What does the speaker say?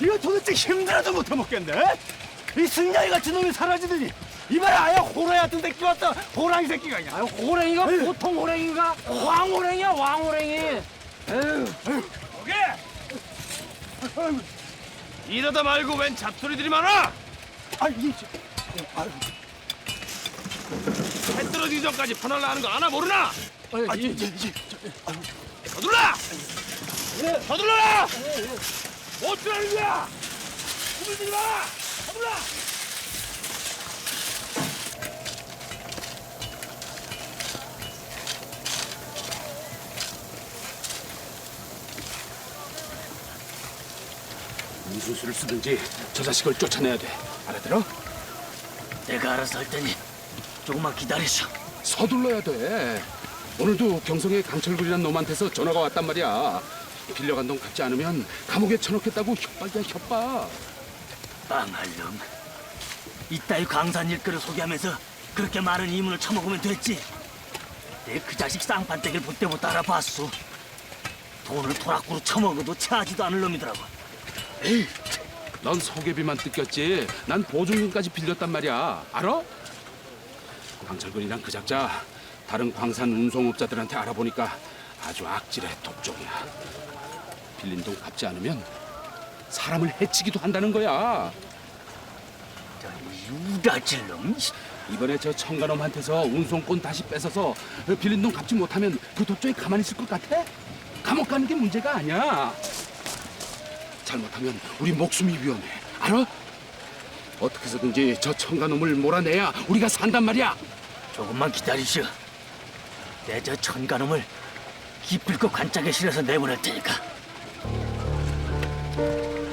이거 도대체 힘들어도 못 해 먹겠네. 이 승냥이 같은 놈이 사라지더니 이봐라 아야 호랑이 같은 새끼 왔다 호랑이 새끼가 그냥. 아유 호랭이가 보통 호랭이가 왕호랭이야 왕호랭이. 에휴. 오케이. 이러다 말고 웬 잡소리들이 많아? 아 이게 저- 아유, 해 떨어지기 전까지 퍼날라 하는 거 아나 모르나? 아, 이제 이제 이제 저- 서 둘러! 서둘러라! 어쩌라는 거야? 꾸물들이 마! 서둘러! 무슨 수를 쓰든지 저 자식을 쫓아내야 돼. 알아들어? 내가 알아서 할 테니 조금만 기다리셔. 서둘러야 돼. 오늘도 경성의 강철근이란 놈한테서 전화가 왔단 말이야. 빌려간 돈 갚지 않으면 감옥에 쳐넣겠다고 협박이야 협박. 빵할 놈. 이따위 강산 일거를 소개하면서 그렇게 많은 이문을 처먹으면 됐지. 내 그 자식 쌍판대기를 볼 때부터 알아봤어. 돈을 토락구로 처먹어도 체하지도 않을 놈이더라고. 에이, 넌 소개비만 뜯겼지. 난 보증금까지 빌렸단 말이야. 알아? 강철근이랑 그 작자 다른 광산 운송업자들한테 알아보니까 아주 악질의 독종이야. 빌린 돈 갚지 않으면 사람을 해치기도 한다는 거야. 유라질 놈. 이번에 저 청가놈한테서 운송권 다시 뺏어서 빌린 돈 갚지 못하면 그 독종이 가만히 있을 것 같아? 감옥 가는 게 문제가 아니야. 잘못하면 우리 목숨이 위험해. 알아? 어떻게 해서든지 저 청가놈을 몰아내야 우리가 산단 말이야. 조금만 기다리시오. 내 저 천가놈을 기필코 관짝에 실어서 내보낼 테니까. you